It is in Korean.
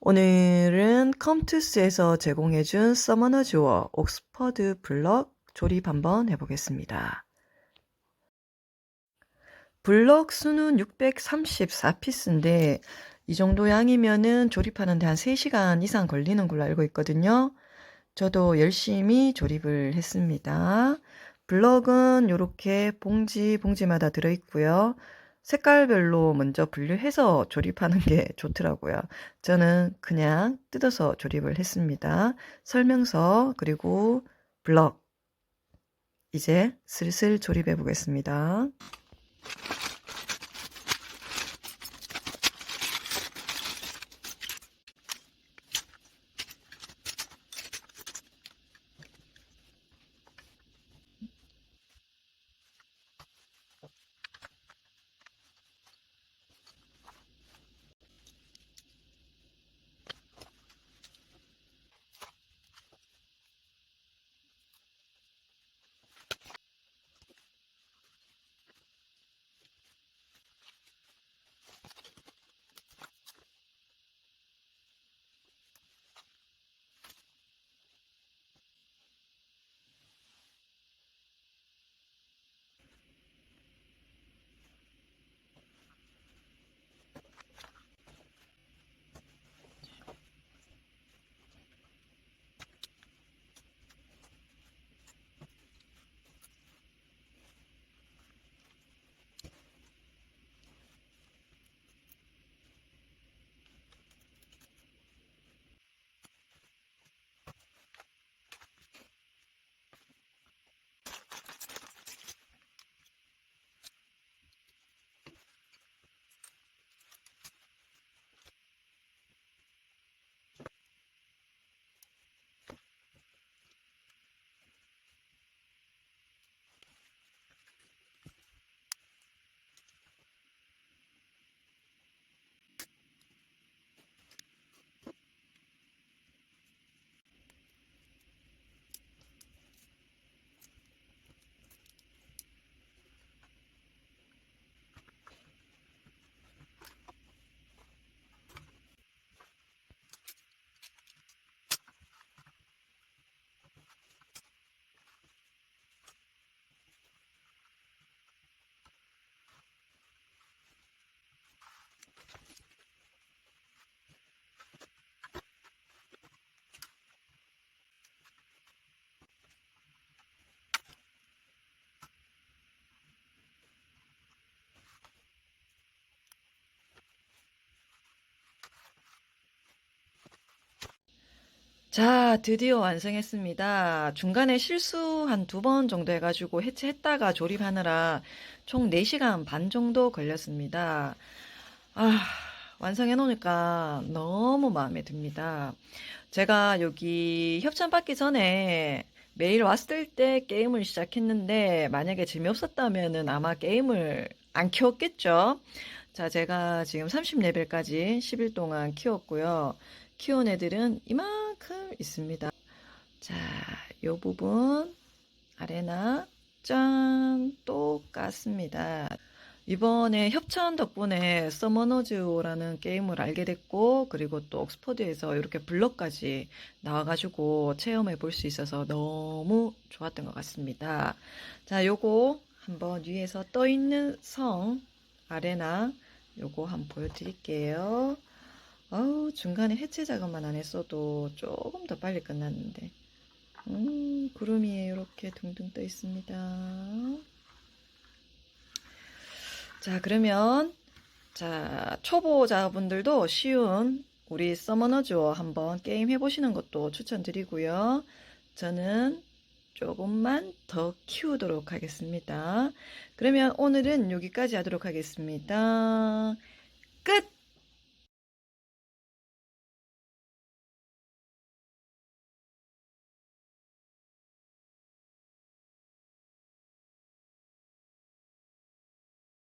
오늘은 컴투스에서 제공해준 서머너 주어 옥스퍼드 블럭 조립 한번 해보겠습니다. 블럭 수는 634피스인데 이 정도 양이면은 조립하는데 한 3시간 이상 걸리는 걸로 알고 있거든요. 저도 열심히 조립을 했습니다. 블럭은 이렇게 봉지 봉지마다 들어있고요. 색깔별로 먼저 분류해서 조립하는 게 좋더라고요. 저는 그냥 뜯어서 조립을 했습니다. 설명서 그리고 블럭 이제 슬슬 조립해 보겠습니다. 자, 드디어 완성했습니다. 중간에 실수 한 두 번 정도 해가지고 해체했다가 조립하느라 총 4시간 반 정도 걸렸습니다. 아, 완성해 놓으니까 너무 마음에 듭니다. 제가 여기 협찬 받기 전에 매일 왔을 때 게임을 시작했는데 만약에 재미없었다면은 아마 게임을 안 키웠겠죠? 자, 제가 지금 30레벨까지 10일 동안 키웠고요. 키운 애들은 이만큼 있습니다. 자, 요 부분 아레나 짠 똑같습니다. 이번에 협찬 덕분에 서머너즈라는 게임을 알게 됐고 그리고 또 옥스퍼드에서 이렇게 블럭까지 나와가지고 체험해 볼 수 있어서 너무 좋았던 것 같습니다. 자, 요거 한번 위에서 떠 있는 성 아레나 요거 한번 보여드릴게요. 아우, 중간에 해체 작업만 안 했어도 조금 더 빨리 끝났는데. 음, 구름이 이렇게 둥둥 떠 있습니다. 자, 그러면, 자, 초보자분들도 쉬운 우리 서머너즈어 한번 게임 해보시는 것도 추천드리고요. 저는 조금만 더 키우도록 하겠습니다. 그러면 오늘은 여기까지 하도록 하겠습니다. 끝!